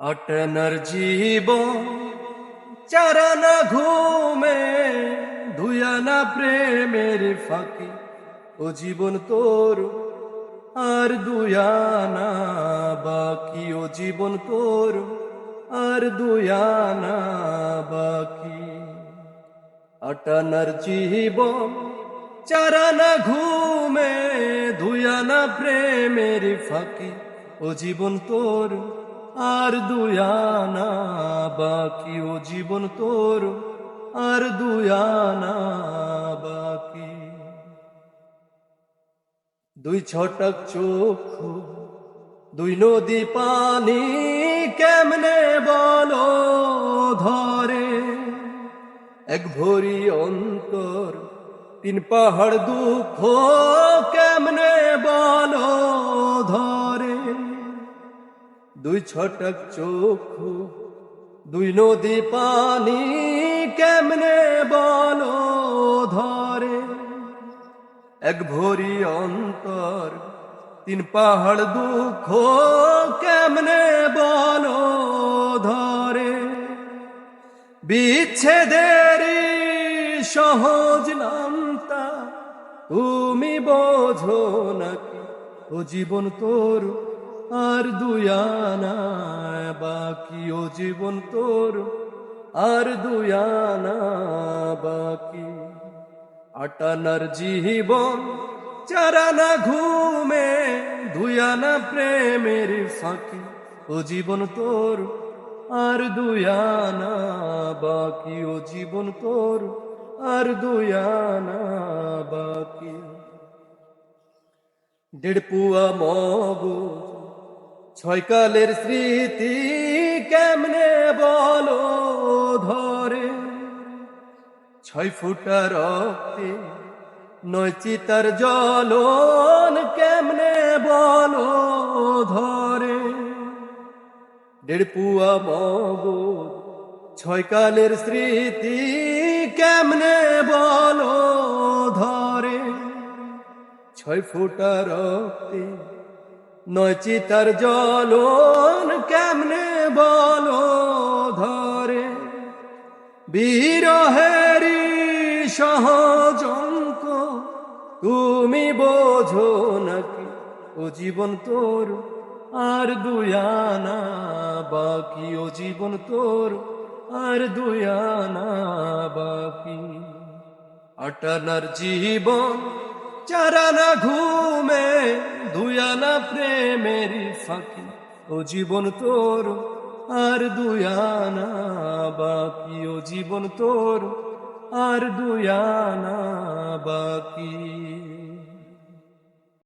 অটনর জীবন চারানা ঘুমে ধুয়ানা প্রেমের ফাঁকি। ও জীবন তোর, আর দুয়ানা বাকি। ও জীবন তোর, আর দুয়ানা বাকি। আটানার জীবন চারানা ঘুমে ধুয়ানা প্রেমের ফাঁকি। ও জীবন তোর আর দুয়ানা বাকি ও জীবন তোর, আর দুয়ানা বাকি। দুই ছটক চোখ, দুই নদী পানি, কেমনে বলো ধরে? এক ভরি অন্তর, তিন পাহাড় দুঃখ, কেমনে বলো ধরে? দুই ছটক চোখ, দুই নদী পানি কেমনে বলো ধরে? এক ভরি অন্তর, তিন পাহাড় দুঃখ কেমনে বলো ধরে? বিচ্ছেদের সহজ নামতা, তুমি বোঝো নাকি ও জীবন তোর আর দুয়ানা বাকি ও জীবন তোর। আর দুয়ানা, বাকি। আটানার জীবন, চারানা ঘুমে, দুয়ানা প্রেমের ফাঁকি। ও জীবন তোর, আর দুয়ানা বাকি ও জীবন তোর। আর দুয়ানা, বাকি। দেড় পুয়া মগজ ছয় কালের স্মৃতি কেমনে বলো ধরে? ছয় ফুটা রক্তে নয় চিতার জলন কেমনে বলো ধরে? দেড় পুয়া মগজ ছয় কালের স্মৃতি কেমনে বলো ধরে? ছয় ফুটা রক্তে নয় চিতার জলন কেমনে বলো ধরে? বিরহেরি সহজ অঙ্ক, তুমি বোঝো নাকি? ও জীবন তোর আর দুয়ানা বাকি। ও জীবন তোর আর দুয়ানা বাকি। আটানার জীবন চারানা ঘুমে দুয়ানা প্রেমের ফাঁকি। ও জীবন তোর, আর দুয়ানা বাকি। ও জীবন তোর, আর দুয়ানা বাকি।